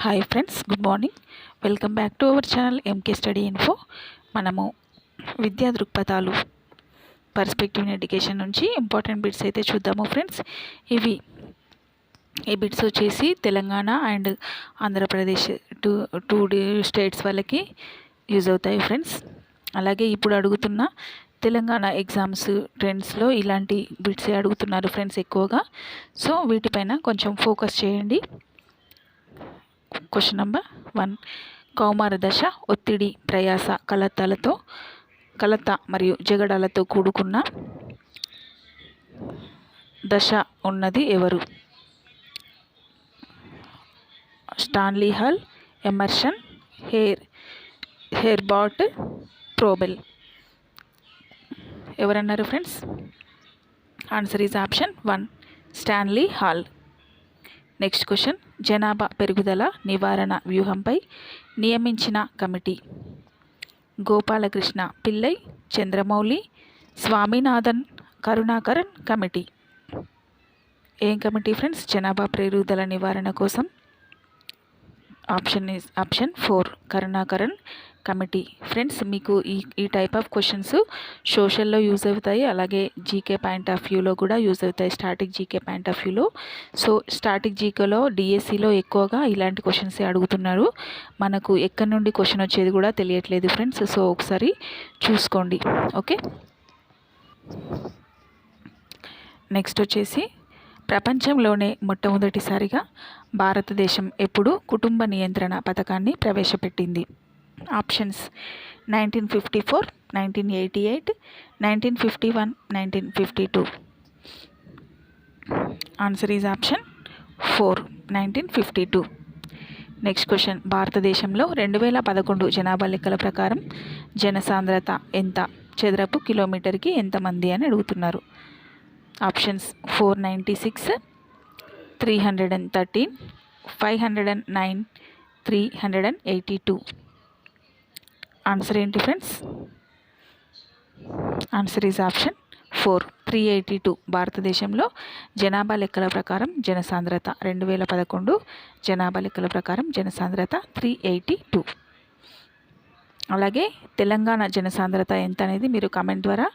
Hi friends good morning. Welcome back to our channel MK study info మనము విద్యా దృక్పథాలు perspective education నుంచి important bits అయితే చూద్దాము ఫ్రెండ్స్. ఇవి ఈ బిట్స్ వచ్చేసి Telangana and Andhra Pradesh two two states వాళ్ళకి యూజ్ అవుతాయి ఫ్రెండ్స్. అలాగే ఇప్పుడు అడుగుతున్న తెలంగాణ ఎగ్జామ్స్ ట్రెండ్స్లో ఇలాంటి బిట్సే అడుగుతున్నారు ఫ్రెండ్స్ ఎక్కువగా. సో వీటిపైన కొంచెం ఫోకస్ చేయండి. క్వశ్చన్ నెంబర్ వన్ కౌమార దశ ఒత్తిడి ప్రయాస కలతలతో కలత మరియు జగడాలతో కూడుకున్న దశ ఉన్నది ఎవరు? స్టాన్లీ హల్ ఎమర్షన్ హెయిర్ హెయిర్బాట్ ప్రోబెల్ ఎవరన్నారు friends answer is option one Stanley Hall next question జనాభా పెరుగుదల నివారణ వ్యూహంపై నియమించిన కమిటీ. గోపాలకృష్ణ పిల్లై చంద్రమౌళి స్వామినాథన్ కరుణాకరన్ కమిటీ. ఏం కమిటీ ఫ్రెండ్స్? జనాభా పెరుగుదల నివారణ కోసం option is option four Karunakaran committee. Friends మీకు ఈ ఈ టైప్ ఆఫ్ క్వశ్చన్స్ సోషల్లో యూజ్ అవుతాయి. అలాగే జీకే పాయింట్ ఆఫ్ వ్యూలో కూడా యూజ్ అవుతాయి. స్టాటిక్ జీకే పాయింట్ ఆఫ్ వ్యూలో సో స్టాటిక్ జీకేలో డిఎస్సిలో ఎక్కువగా ఇలాంటి క్వశ్చన్స్ అడుగుతున్నారు. మనకు ఎక్కడి నుండి క్వశ్చన్ వచ్చేది కూడా తెలియట్లేదు ఫ్రెండ్స్ సో ఒకసారి చూసుకోండి. ఓకే నెక్స్ట్ వచ్చేసి ప్రపంచంలోనే మొట్టమొదటిసారిగా భారతదేశం ఎప్పుడు కుటుంబ నియంత్రణ పథకాన్ని ప్రవేశపెట్టింది. Options. Nineteen fifty four nineteen eighty eight nineteen fifty one nineteen fifty two. Answer is option four nineteen fifty two. Next question భారతదేశంలో రెండు వేల పదకొండు జనాభా లెక్కల ప్రకారం జనసాంద్రత ఎంత? చదరపు కిలోమీటర్కి ఎంతమంది అని అడుగుతున్నారు. Options four ninety six three hundred and thirteen five hundred and nine three hundred and eighty two answer ఏంటి friends answer is option four three eighty two భారతదేశంలో జనాభా లెక్కల ప్రకారం జనసాంద్రత రెండు వేల పదకొండు. జనాభా లెక్కల ప్రకారం జనసాంద్రత త్రీ ఎయిటీ టూ అలాగే తెలంగాణ జనసాంద్రత ఎంత అనేది మీరు కామెంట్ ద్వారా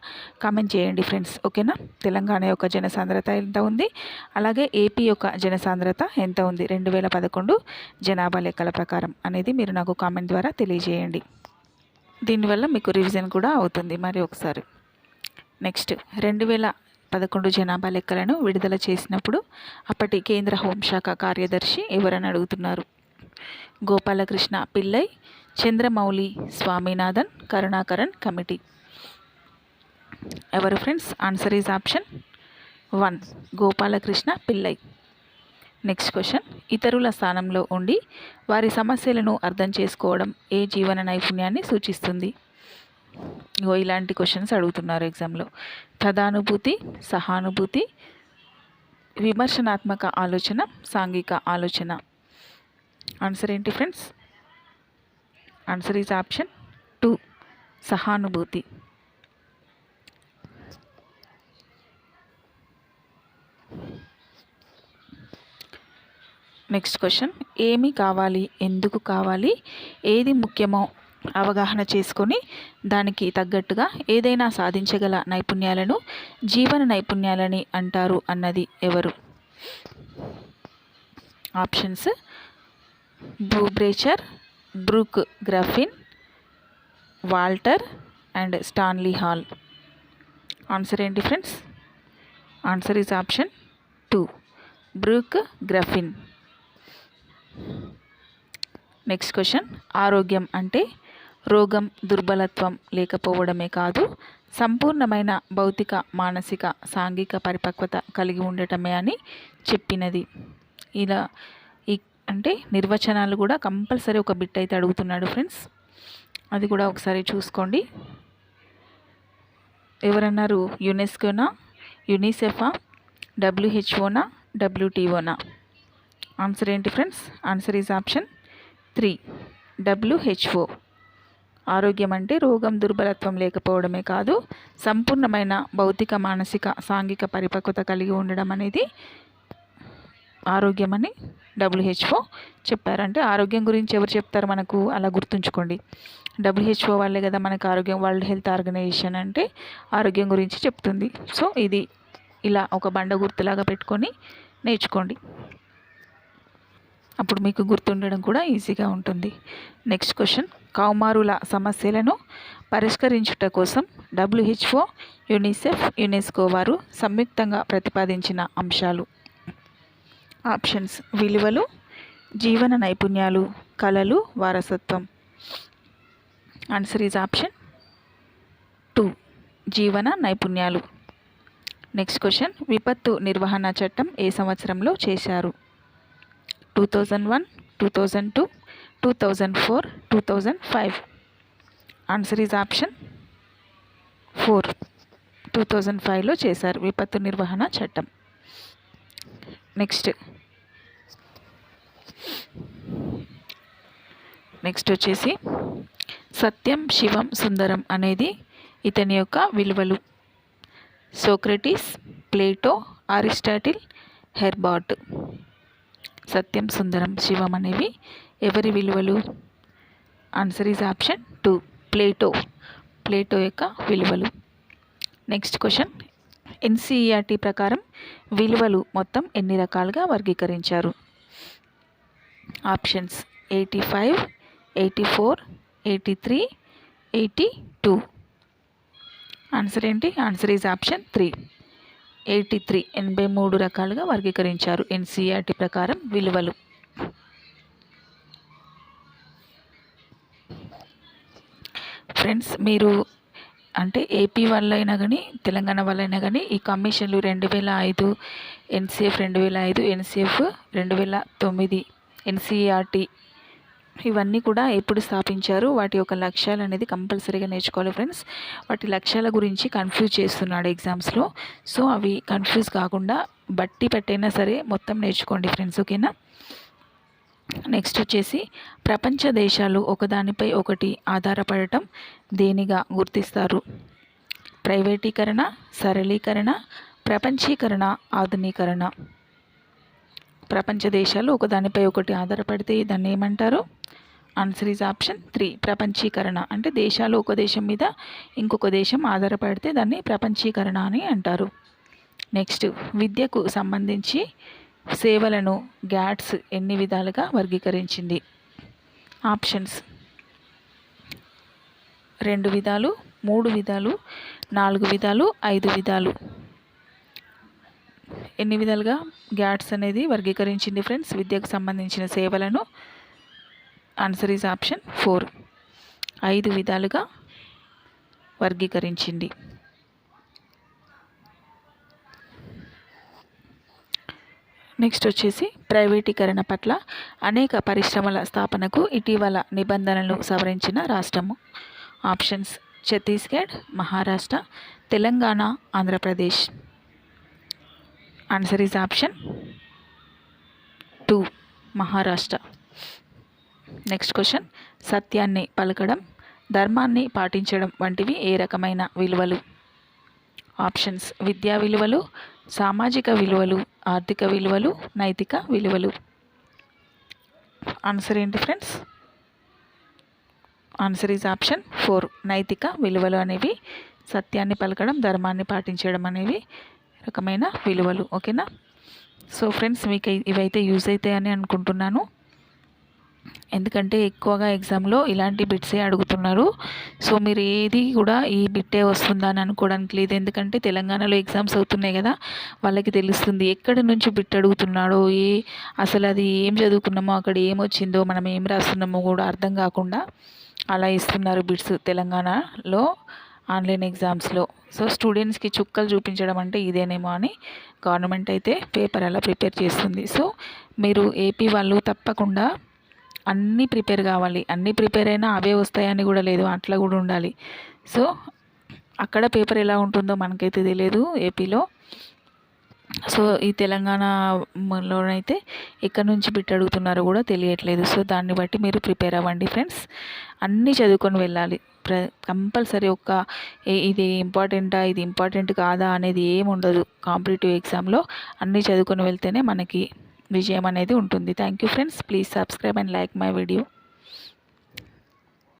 కామెంట్ చేయండి ఫ్రెండ్స్ ఓకేనా తెలంగాణ యొక్క జనసాంద్రత ఎంత ఉంది? అలాగే ఏపీ యొక్క జనసాంద్రత ఎంత ఉంది? రెండు వేల పదకొండు జనాభా లెక్కల ప్రకారం అనేది మీరు నాకు కామెంట్ ద్వారా తెలియజేయండి. దీనివల్ల మీకు రివిజన్ కూడా అవుతుంది. మరి ఒకసారి. నెక్స్ట్ రెండు వేల పదకొండు జనాభా లెక్కలను విడుదల చేసినప్పుడు అప్పటి కేంద్ర హోంశాఖ కార్యదర్శి ఎవరని అడుగుతున్నారు? గోపాలకృష్ణ పిల్లై చంద్రమౌళి స్వామినాథన్ కరుణాకరన్ కమిటీ. ఎవరు friends answer is option one Gopalakrishna Pillai. Next question ఇతరుల స్థానంలో ఉండి వారి సమస్యలను అర్థం చేసుకోవడం ఏ జీవన నైపుణ్యాన్ని సూచిస్తుంది? ఇగో ఇలాంటి క్వశ్చన్స్ అడుగుతున్నారు ఎగ్జామ్లో తదానుభూతి సహానుభూతి విమర్శనాత్మక ఆలోచన సాంఘిక ఆలోచన. ఆన్సర్ ఏంటి friends answer is option two సహానుభూతి. Next question ఏమి కావాలి? ఎందుకు కావాలి? ఏది ముఖ్యమో అవగాహన చేసుకొని దానికి తగ్గట్టుగా ఏదైనా సాధించగల నైపుణ్యాలను జీవన నైపుణ్యాలని అంటారు అన్నది ఎవరు? Options Brubacher Brook Griffin Walter and Stanley Hall answer ఏంటి friends answer is option two Brook Griffin next question ఆరోగ్యం అంటే రోగం దుర్బలత్వం లేకపోవడమే కాదు సంపూర్ణమైన భౌతిక మానసిక సాంఘిక పరిపక్వత కలిగి ఉండటమే అని చెప్పినది. ఇలా ఈ అంటే నిర్వచనాలు కూడా కంపల్సరీ ఒక బిట్ అయితే అడుగుతున్నాడు ఫ్రెండ్స్. అది కూడా ఒకసారి చూసుకోండి. ఎవరన్నారు? యునెస్కోనా? యునిసెఫా? డబ్ల్యూహెచ్ఓనా? డబ్ల్యూటీఓనా? ఆన్సర్ ఏంటి friends? Answer is option three WHO ఆరోగ్యం అంటే రోగం దుర్బలత్వం లేకపోవడమే కాదు సంపూర్ణమైన భౌతిక మానసిక సాంఘిక పరిపక్వత కలిగి ఉండడం అనేది ఆరోగ్యం అని డబ్ల్యూహెచ్ఓ చెప్పారంటే ఆరోగ్యం గురించి ఎవరు చెప్తారు మనకు అలా గుర్తుంచుకోండి. డబ్ల్యూహెచ్ఓ వాళ్ళే కదా మనకు ఆరోగ్యం వరల్డ్ హెల్త్ ఆర్గనైజేషన్ అంటే ఆరోగ్యం గురించి చెప్తుంది. సో ఇది ఇలా ఒక బండ గుర్తులాగా పెట్టుకొని నేర్చుకోండి. అప్పుడు మీకు గుర్తుండడం కూడా ఈజీగా ఉంటుంది. నెక్స్ట్ క్వశ్చన్ కౌమారుల సమస్యలను పరిష్కరించుట కోసం డబ్ల్యూహెచ్ఓ యునిసెఫ్ యునెస్కో వారు సంయుక్తంగా ప్రతిపాదించిన అంశాలు. ఆప్షన్స్ విలువలు జీవన నైపుణ్యాలు కళలు వారసత్వం. ఆన్సర్ ఈజ్ ఆప్షన్ టూ జీవన నైపుణ్యాలు. నెక్స్ట్ క్వశ్చన్ విపత్తు నిర్వహణ చట్టం ఏ సంవత్సరంలో చేశారు? Two thousand one two thousand two two thousand four two thousand five answer is option four two thousand ఫైవ్లో చేశారు విపత్తు నిర్వహణ చట్టం. నెక్స్ట్ నెక్స్ట్ వచ్చేసి సత్యం శివం సుందరం అనేది ఇతని యొక్క విలువలు. సోక్రటీస్ ప్లేటో అరిస్టాటిల్ హెర్బాట్ సత్యం సుందరం శివం అనేవి ఎవరి విలువలు? Answer is option two Plato Plato యొక్క విలువలు. నెక్స్ట్ క్వశ్చన్ ఎన్సీఈఆర్టీ ప్రకారం విలువలు మొత్తం ఎన్ని రకాలుగా వర్గీకరించారు? Options eighty five eighty four eighty three eighty two answer ఏంటి? Answer is option three eighty three ఎనభై మూడు రకాలుగా వర్గీకరించారు ఎన్సీఆర్టీ ప్రకారం విలువలు. ఫ్రెండ్స్ మీరు అంటే ఏపీ వాళ్ళైనా కానీ తెలంగాణ వాళ్ళైనా కానీ ఈ కమిషన్లు రెండు వేల ఐదు ఎన్సీఎఫ్ రెండు వేల ఐదు ఎన్సీఎఫ్ రెండు వేల తొమ్మిది ఎన్సీఆర్టీ ఇవన్నీ కూడా ఎప్పుడు స్థాపించారు? వాటి యొక్క లక్ష్యాలు అనేది కంపల్సరీగా నేర్చుకోవాలి ఫ్రెండ్స్. వాటి లక్ష్యాల గురించి కన్ఫ్యూజ్ చేస్తున్నాడు ఎగ్జామ్స్లో. సో అవి కన్ఫ్యూజ్ కాకుండా బట్టి పెట్టైనా సరే మొత్తం నేర్చుకోండి ఫ్రెండ్స్ ఓకేనా? నెక్స్ట్ వచ్చేసి ప్రపంచ దేశాలు ఒకదానిపై ఒకటి ఆధారపడటం దేనిగా గుర్తిస్తారు? ప్రైవేటీకరణ సరళీకరణ ప్రపంచీకరణ ఆధునీకరణ. ప్రపంచ దేశాలు ఒకదానిపై ఒకటి ఆధారపడితే దాన్ని ఏమంటారు? ఆన్సర్ ఈజ్ ఆప్షన్ త్రీ ప్రపంచీకరణ. అంటే దేశాలు ఒక దేశం మీద ఇంకొక దేశం ఆధారపడితే దాన్ని ప్రపంచీకరణ అని అంటారు. నెక్స్ట్ విద్యకు సంబంధించి సేవలను గ్యాట్స్ ఎన్ని విధాలుగా వర్గీకరించింది? ఆప్షన్స్ రెండు విధాలు మూడు విధాలు నాలుగు విధాలు ఐదు విధాలు. ఎన్ని విధాలుగా గ్యాట్స్ అనేది వర్గీకరించింది ఫ్రెండ్స్ విద్యకు సంబంధించిన సేవలను ఆన్సర్ ఈజ్ ఆప్షన్ ఫోర్. ఐదు విధాలుగా వర్గీకరించింది. నెక్స్ట్ వచ్చేసి ప్రైవేటీకరణ పట్ల అనేక పరిశ్రమల స్థాపనకు ఇటీవల నిబంధనలు సవరించిన రాష్ట్రము. Options Chhattisgarh Maharashtra Telangana Andhra Pradesh. Answer is option two Maharashtra. Next question సత్యాన్ని పలకడం ధర్మాన్ని పాటించడం వంటివి ఏ రకమైన విలువలు? ఆప్షన్స్ విద్యా విలువలు సామాజిక విలువలు ఆర్థిక విలువలు నైతిక విలువలు. ఆన్సర్ ఏంటి friends answer is option four నైతిక విలువలు అనేవి సత్యాన్ని పలకడం ధర్మాన్ని పాటించడం అనేవి రకమైన విలువలు. ఓకేనా సో ఫ్రెండ్స్ మీకు ఇవైతే యూజ్ అవుతాయని అనుకుంటున్నాను. ఎందుకంటే ఎక్కువగా ఎగ్జామ్లో ఇలాంటి బిట్సే అడుగుతున్నారు. సో మీరు ఏది కూడా ఈ బిట్టే వస్తుందా అని అనుకోవడానికి లేదు. ఎందుకంటే తెలంగాణలో ఎగ్జామ్స్ అవుతున్నాయి కదా వాళ్ళకి తెలుస్తుంది ఎక్కడి నుంచి బిట్ అడుగుతున్నాడో ఏ అసలు అది ఏం చదువుకున్నామో అక్కడ ఏమొచ్చిందో మనం ఏం రాస్తున్నామో కూడా అర్థం కాకుండా అలా ఇస్తున్నారు బిట్స్ తెలంగాణలో ఆన్లైన్ ఎగ్జామ్స్లో. సో స్టూడెంట్స్కి చుక్కలు చూపించడం అంటే ఇదేనేమో అని గవర్నమెంట్ అయితే పేపర్ అలా ప్రిపేర్ చేస్తుంది. సో మీరు ఏపీ వాళ్ళు తప్పకుండా అన్నీ ప్రిపేర్ కావాలి. అన్నీ ప్రిపేర్ అయినా అవే వస్తాయని కూడా లేదు. అట్లా కూడా ఉండాలి. సో అక్కడ పేపర్ ఎలా ఉంటుందో మనకైతే తెలియదు ఏపీలో. సో ఈ తెలంగాణలోనైతే ఎక్కడి నుంచి బిట్ అడుగుతున్నారో కూడా తెలియట్లేదు. సో దాన్ని బట్టి మీరు ప్రిపేర్ అవ్వండి ఫ్రెండ్స్. అన్నీ చదువుకొని వెళ్ళాలి. ప్ర కంపల్సరీ ఒక్క ఇది ఇంపార్టెంటా ఇది ఇంపార్టెంట్ కాదా అనేది ఏమి ఉండదు కాంపిటేటివ్ ఎగ్జామ్లో అన్నీ చదువుకొని వెళ్తేనే మనకి విజయం అనేది ఉంటుంది. Thank you friends please subscribe and like my video